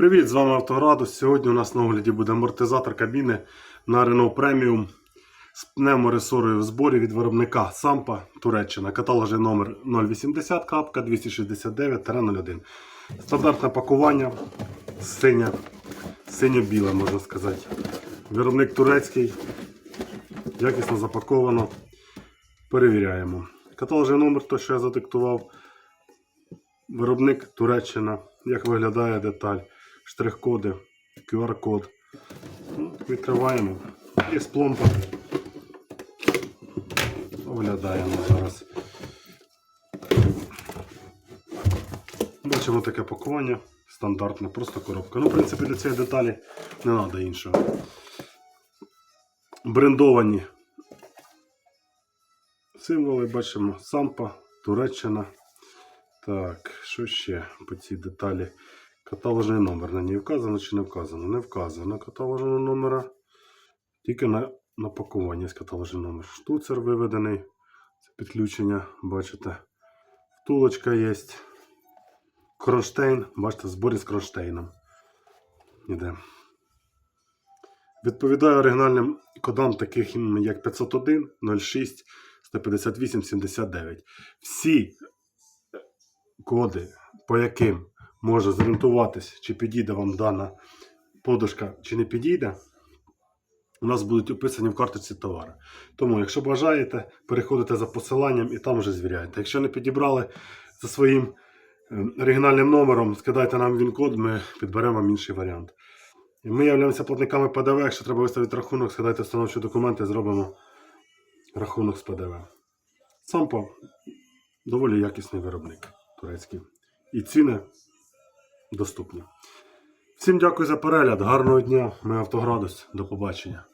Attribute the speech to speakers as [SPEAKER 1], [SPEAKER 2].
[SPEAKER 1] Привіт, з вами Автоградус. Сьогодні у нас на огляді буде амортизатор кабіни на Renault Premium з пневморесорою в зборі від виробника Сампа Туреччина. Каталожний номер 080 269 01 Стандартне пакування синя, синьо-біле, можна сказати. Виробник турецький. Якісно запаковано. Перевіряємо. Каталожний номер, то що я задиктував. Виробник Туреччина. Як виглядає деталь, штрих-коди, QR-код. Відкриваємо. Є пломба. Оглядаємо зараз. Бачимо таке пакування. Стандартне, просто коробка. Ну, в принципі, для цієї деталі не треба іншого. Брендовані символи бачимо. Сампа, Туреччина. Так, що ще по цій деталі? Каталожний номер на ній вказано чи не вказано? Не вказано каталожного номера. Тільки на, на пакуванні з каталожний номер. Штуцер виведений. Це підключення, бачите. Втулочка є. Кронштейн, бачите, зборі з кронштейном. Іде. Відповідає оригінальним кодам, таких як 501, 06, 158, 79. Всі коди, по яким може зорієнтуватись, чи підійде вам дана подушка, чи не підійде, у нас будуть описані в карточці товару. Тому, якщо бажаєте, переходите за посиланням і там вже звіряєте. Якщо не підібрали за своїм е, оригінальним номером, скидайте нам він-код, ми підберемо вам інший варіант. Ми являємося платниками ПДВ. Якщо треба виставити рахунок, скидайте встановчі документи, зробимо рахунок з ПДВ. Сампо доволі якісний виробник турецький. І ціни доступні. Всім дякую за перегляд. Гарного дня. Ми Автоградус. До побачення.